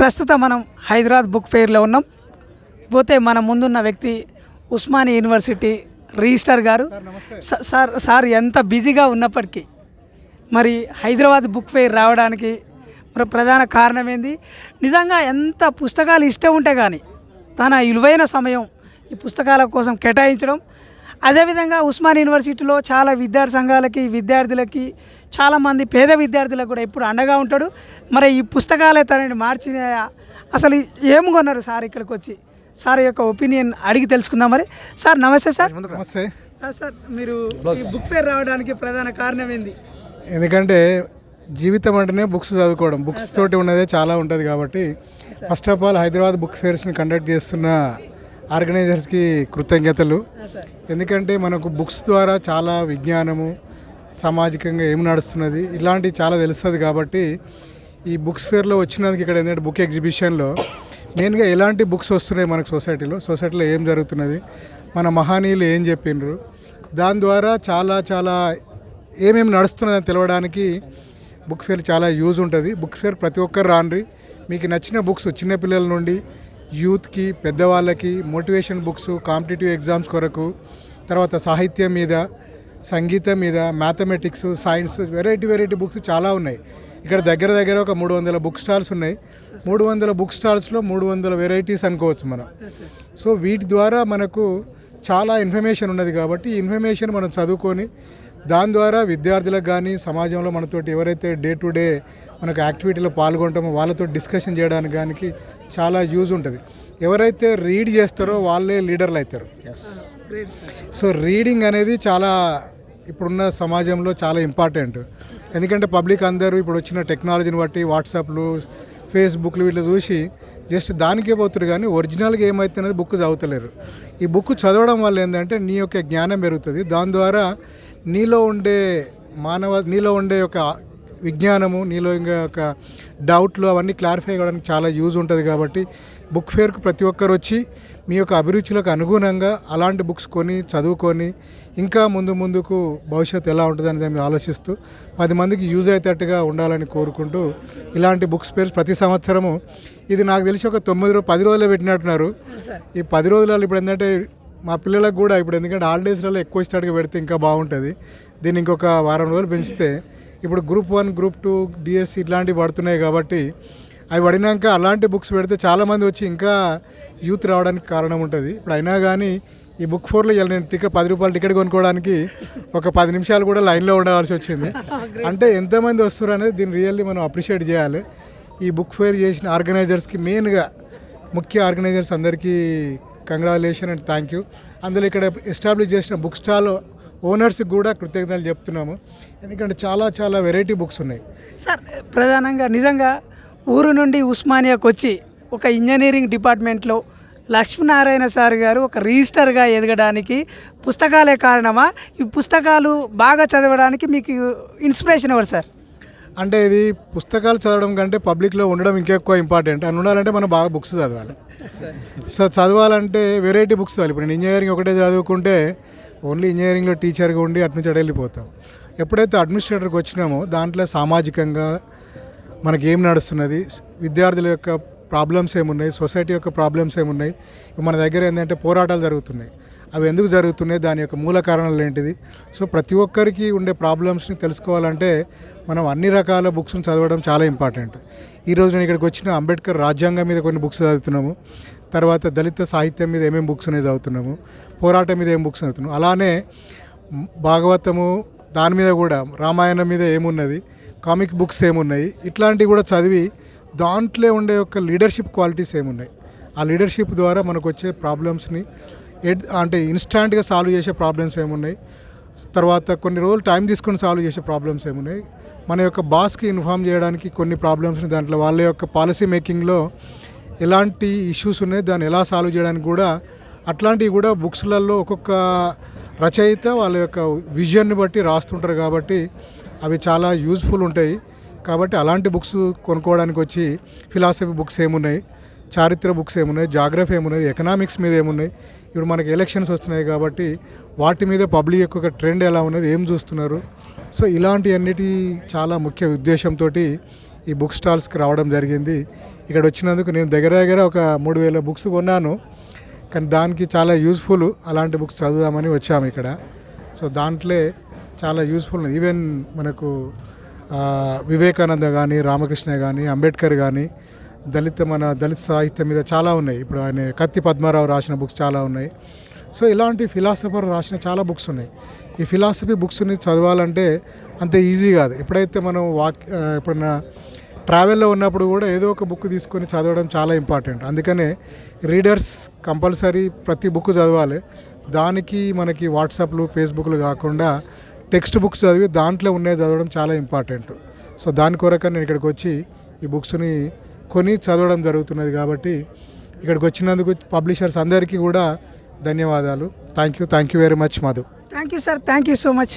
ప్రస్తుతం మనం హైదరాబాద్ బుక్ ఫెయిర్లో ఉన్నాం. పోతే మన ముందున్న వ్యక్తి ఉస్మానియా యూనివర్సిటీ రిజిస్టర్ గారు. స- సార్ సార్ ఎంత బిజీగా ఉన్నప్పటికీ మరి హైదరాబాద్ బుక్ ఫెయిర్ రావడానికి మరి ప్రధాన కారణం ఏంది నిజంగా ఎంత పుస్తకాలు ఇష్టం ఉంటే కానీ తన విలువైన సమయం ఈ పుస్తకాల కోసం కేటాయించడం అదేవిధంగా ఉస్మాన్ యూనివర్సిటీలో చాలా విద్యార్థి సంఘాలకి విద్యార్థులకి చాలామంది పేద విద్యార్థులకు కూడా ఇప్పుడు అండగా ఉంటాడు. మరి ఈ పుస్తకాలే తనని మార్చిన అసలు ఏం కొన్నారు సార్ ఇక్కడికి వచ్చి? సార్ యొక్క ఒపీనియన్ అడిగి తెలుసుకుందాం మరి. సార్ నమస్తే సార్. నమస్తే. ఆ, సార్ మీరు ఈ బుక్ ఫేర్ రావడానికి ప్రధాన కారణం ఏంది? ఎందుకంటే జీవితం అంటేనే బుక్స్ చదువుకోవడం. బుక్స్ తోటి ఉన్నదే చాలా ఉంటుంది కాబట్టి first of all Hyderabad book ఫేర్స్ని conduct చేస్తున్న ఆర్గనైజర్స్కి కృతజ్ఞతలు. ఎందుకంటే మనకు బుక్స్ ద్వారా చాలా విజ్ఞానము సామాజికంగా ఏం నడుస్తున్నది ఇలాంటివి చాలా తెలుస్తుంది కాబట్టి ఈ బుక్స్ ఫేర్లో వచ్చినందుకు ఇక్కడ ఏంటంటే బుక్ ఎగ్జిబిషన్లో మెయిన్గా ఎలాంటి బుక్స్ వస్తున్నాయి మనకు సొసైటీలో సొసైటీలో ఏం జరుగుతున్నది మన మహనీయులు ఏం చెప్పిండ్రు దాని ద్వారా చాలా చాలా ఏమేమి నడుస్తున్నదని తెలవడానికి బుక్ ఫేర్ చాలా యూజ్ ఉంటుంది. బుక్ ఫేర్ ప్రతి ఒక్కరు రాండ్రి. మీకు నచ్చిన బుక్స్ చిన్నపిల్లల నుండి యూత్కి పెద్దవాళ్ళకి మోటివేషన్ బుక్స్ కాంపిటేటివ్ ఎగ్జామ్స్ కొరకు తర్వాత సాహిత్యం మీద సంగీతం మీద mathematics science variety variety books చాలా ఉన్నాయి. ఇక్కడ దగ్గర దగ్గర ఒక మూడు వందల బుక్ స్టాల్స్ ఉన్నాయి. మూడు వందల బుక్ స్టాల్స్లో మూడు వందల వెరైటీస్ అనుకోవచ్చు మనం. సో వీటి ద్వారా మనకు చాలా ఇన్ఫర్మేషన్ ఉన్నది కాబట్టి ఈ ఇన్ఫర్మేషన్ మనం చదువుకొని దాని ద్వారా విద్యార్థులకు కానీ సమాజంలో మనతోటి ఎవరైతే డే టు డే మనకు యాక్టివిటీలో పాల్గొంటామో వాళ్ళతో డిస్కషన్ చేయడానికి కానీ చాలా యూజ్ ఉంటుంది. ఎవరైతే రీడ్ చేస్తారో వాళ్ళే లీడర్లు అవుతారు సో రీడింగ్ అనేది చాలా ఇప్పుడున్న సమాజంలో చాలా ఇంపార్టెంట్. ఎందుకంటే పబ్లిక్ అందరూ ఇప్పుడు వచ్చిన టెక్నాలజీని బట్టి వాట్సాప్లు ఫేస్బుక్లు వీళ్ళు చూసి జస్ట్ దానికే పోతారు కానీ ఒరిజినల్గా ఏమవుతున్నది బుక్ చదువుతలేరు. ఈ బుక్ చదవడం వల్ల ఏంటంటే నీ యొక్క జ్ఞానం పెరుగుతుంది. దాని ద్వారా నీలో ఉండే మానవ నీలో ఉండే ఒక విజ్ఞానము నీలో ఇంకా ఒక డౌట్లు అవన్నీ క్లారిఫై కావడానికి చాలా యూజ్ ఉంటుంది కాబట్టి బుక్ ఫేర్కు ప్రతి ఒక్కరు వచ్చి మీ యొక్క అభిరుచులకు అనుగుణంగా అలాంటి బుక్స్ కొని చదువుకొని ఇంకా ముందు ముందుకు భవిష్యత్తు ఎలా ఉంటుందని దాన్ని ఆలోచిస్తూ పది మందికి యూజ్ అయ్యేటట్టుగా ఉండాలని కోరుకుంటూ ఇలాంటి బుక్స్ పేర్స్ ప్రతి సంవత్సరము ఇది నాకు తెలిసి ఒక తొమ్మిది రోజు పది రోజులే పెట్టినట్టున్నారు. ఈ పది రోజులలో ఇప్పుడు ఏంటంటే మా పిల్లలకు కూడా ఇప్పుడు ఎందుకంటే హాలిడేస్లలో ఎక్కువ ఇష్టడిగా పెడితే ఇంకా బాగుంటుంది. దీన్ని ఇంకొక వారం రోజులు పెంచితే ఇప్పుడు group one group two DSC ఇట్లాంటివి పడుతున్నాయి కాబట్టి అవి పడినాక అలాంటి బుక్స్ పెడితే చాలామంది వచ్చి ఇంకా యూత్ రావడానికి కారణం ఉంటుంది. ఇప్పుడు అయినా కానీ ఈ బుక్ ఫోర్లో ఇవాళ నేను టికెట్ పది రూపాయలు టికెట్ కొనుక్కోవడానికి ఒక పది నిమిషాలు కూడా లైన్లో ఉండవలసి వచ్చింది. అంటే ఎంతమంది వస్తారు అనేది దీన్ని రియల్లీ మనం అప్రిషియేట్ చేయాలి. ఈ బుక్ ఫేర్ చేసిన ఆర్గనైజర్స్కి మెయిన్గా ముఖ్య ఆర్గనైజర్స్ అందరికీ కంగ్రాచులేషన్ అండ్ థ్యాంక్ యూ అందులో ఇక్కడ ఎస్టాబ్లిష్ చేసిన బుక్ స్టాల్ ఓనర్స్కి కూడా కృతజ్ఞతలు చెప్తున్నాము. ఎందుకంటే చాలా చాలా వెరైటీ బుక్స్ ఉన్నాయి. సార్ ప్రధానంగా నిజంగా ఊరు నుండి ఉస్మానియాకు వచ్చి ఒక ఇంజనీరింగ్ డిపార్ట్మెంట్లో లక్ష్మీనారాయణ సార్ గారు ఒక రిజిస్టర్గా ఎదగడానికి పుస్తకాలే కారణమా? ఈ పుస్తకాలు బాగా చదవడానికి మీకు ఇన్స్పిరేషన్ ఎవరు సార్? అంటే ఇది పుస్తకాలు చదవడం కంటే పబ్లిక్లో ఉండడం ఇంకెక్కువ ఇంపార్టెంట్ అని ఉండాలంటే మనం బాగా బుక్స్ చదవాలి. సో చదవాలంటే వెరైటీ బుక్స్ చదవాలి ఇప్పుడు నేను ఇంజనీరింగ్ ఒకటే చదువుకుంటే ఓన్లీ ఇంజనీరింగ్లో టీచర్గా ఉండి అటు నుంచి వెళ్ళిపోతాం. ఎప్పుడైతే అడ్మినిస్ట్రేటర్కి వచ్చినామో దాంట్లో సామాజికంగా మనకి ఏం నడుస్తున్నది? విద్యార్థుల యొక్క ప్రాబ్లమ్స్ ఏమున్నాయి? సొసైటీ యొక్క ప్రాబ్లమ్స్ ఏమున్నాయి? ఇప్పుడు మన దగ్గర ఏంటంటే పోరాటాలు జరుగుతున్నాయి. అవి ఎందుకు జరుగుతున్నాయి దాని యొక్క మూల కారణాలు ఏంటిది? సో ప్రతి ఒక్కరికి ఉండే ప్రాబ్లమ్స్ని తెలుసుకోవాలంటే మనం అన్ని రకాల బుక్స్ని చదవడం చాలా ఇంపార్టెంట్. ఈరోజు నేను ఇక్కడికి వచ్చిన అంబేద్కర్ రాజ్యాంగం మీద కొన్ని బుక్స్ చదువుతున్నాము. తర్వాత దళిత సాహిత్యం మీద ఏమేమి బుక్స్ ఉన్నాయి చదువుతున్నాము. పోరాటం మీద ఏం బుక్స్ చదువుతున్నాము. అలానే భాగవతము దాని మీద కూడా రామాయణం మీద ఏమున్నది కామిక్ బుక్స్ ఏమున్నాయి ఇట్లాంటివి కూడా చదివి దాంట్లో ఉండే యొక్క లీడర్షిప్ క్వాలిటీస్ ఏమున్నాయి. ఆ లీడర్షిప్ ద్వారా మనకు వచ్చే ప్రాబ్లమ్స్ని అంటే ఇన్స్టాంట్గా సాల్వ్ చేసే ప్రాబ్లమ్స్ ఏమున్నాయి? తర్వాత కొన్ని రోజులు టైం తీసుకొని సాల్వ్ చేసే ప్రాబ్లమ్స్ ఏమున్నాయి? మన యొక్క బాస్కి ఇన్ఫామ్ చేయడానికి కొన్ని ప్రాబ్లమ్స్ని దాంట్లో వాళ్ళ యొక్క పాలసీ మేకింగ్లో ఎలాంటి ఇష్యూస్ ఉన్నాయి? దాన్ని ఎలా సాల్వ్ చేయడానికి కూడా అట్లాంటివి కూడా బుక్స్లలో ఒక్కొక్క రచయిత వాళ్ళ యొక్క విజన్ని బట్టి రాస్తుంటారు కాబట్టి అవి చాలా యూజ్ఫుల్ ఉంటాయి. కాబట్టి అలాంటి బుక్స్ కొనుక్కోవడానికి వచ్చి ఫిలాసఫీ బుక్స్ ఏమున్నాయి? చారిత్ర బుక్స్ ఏమున్నాయి జాగ్రఫీ ఏమున్నాయి ఎకనామిక్స్ మీద ఏమున్నాయి ఇప్పుడు మనకి ఎలక్షన్స్ వస్తున్నాయి కాబట్టి వాటి మీద పబ్లిక్ యొక్క ట్రెండ్ ఎలా ఉన్నది ఏం చూస్తున్నారు? సో ఇలాంటి అన్నిటి చాలా ముఖ్య ఉద్దేశంతో ఈ బుక్ స్టాల్స్కి రావడం జరిగింది. ఇక్కడ వచ్చినందుకు నేను దగ్గర దగ్గర ఒక మూడు వేల బుక్స్ కొన్నాను. కానీ దానికి చాలా యూస్ఫుల్ అలాంటి బుక్స్ చదువుదామని వచ్చాము ఇక్కడ. సో దాంట్లో చాలా యూస్ఫుల్ ఉంది ఈవెన్ మనకు వివేకానంద కానీ రామకృష్ణ కానీ అంబేద్కర్ కానీ దళిత మన దళిత సాహిత్యం మీద చాలా ఉన్నాయి. ఇప్పుడు ఆయన కత్తి పద్మారావు రాసిన బుక్స్ చాలా ఉన్నాయి. సో ఇలాంటి ఫిలాసఫర్ రాసిన చాలా బుక్స్ ఉన్నాయి. ఈ ఫిలాసఫీ బుక్స్ని చదవాలంటే అంత ఈజీ కాదు. ఎప్పుడైతే మనం వాక్ ఎప్పుడైనా ఎప్పుడన్నా ట్రావెల్లో ఉన్నప్పుడు కూడా ఏదో ఒక బుక్ తీసుకొని చదవడం చాలా ఇంపార్టెంట్. అందుకనే రీడర్స్ కంపల్సరీ ప్రతి బుక్ చదవాలి. దానికి మనకి వాట్సాప్లు ఫేస్బుక్లు కాకుండా టెక్స్ట్ బుక్స్ చదివి దాంట్లో ఉన్నాయి చదవడం చాలా ఇంపార్టెంట్. సో దాని కొరకు నేను ఇక్కడికి వచ్చి ఈ బుక్స్ని కొని చదవడం జరుగుతున్నది కాబట్టి ఇక్కడికి వచ్చినందుకు పబ్లిషర్స్ అందరికీ కూడా ధన్యవాదాలు. Thank you thank you very much Madhu thank you sir thank you so much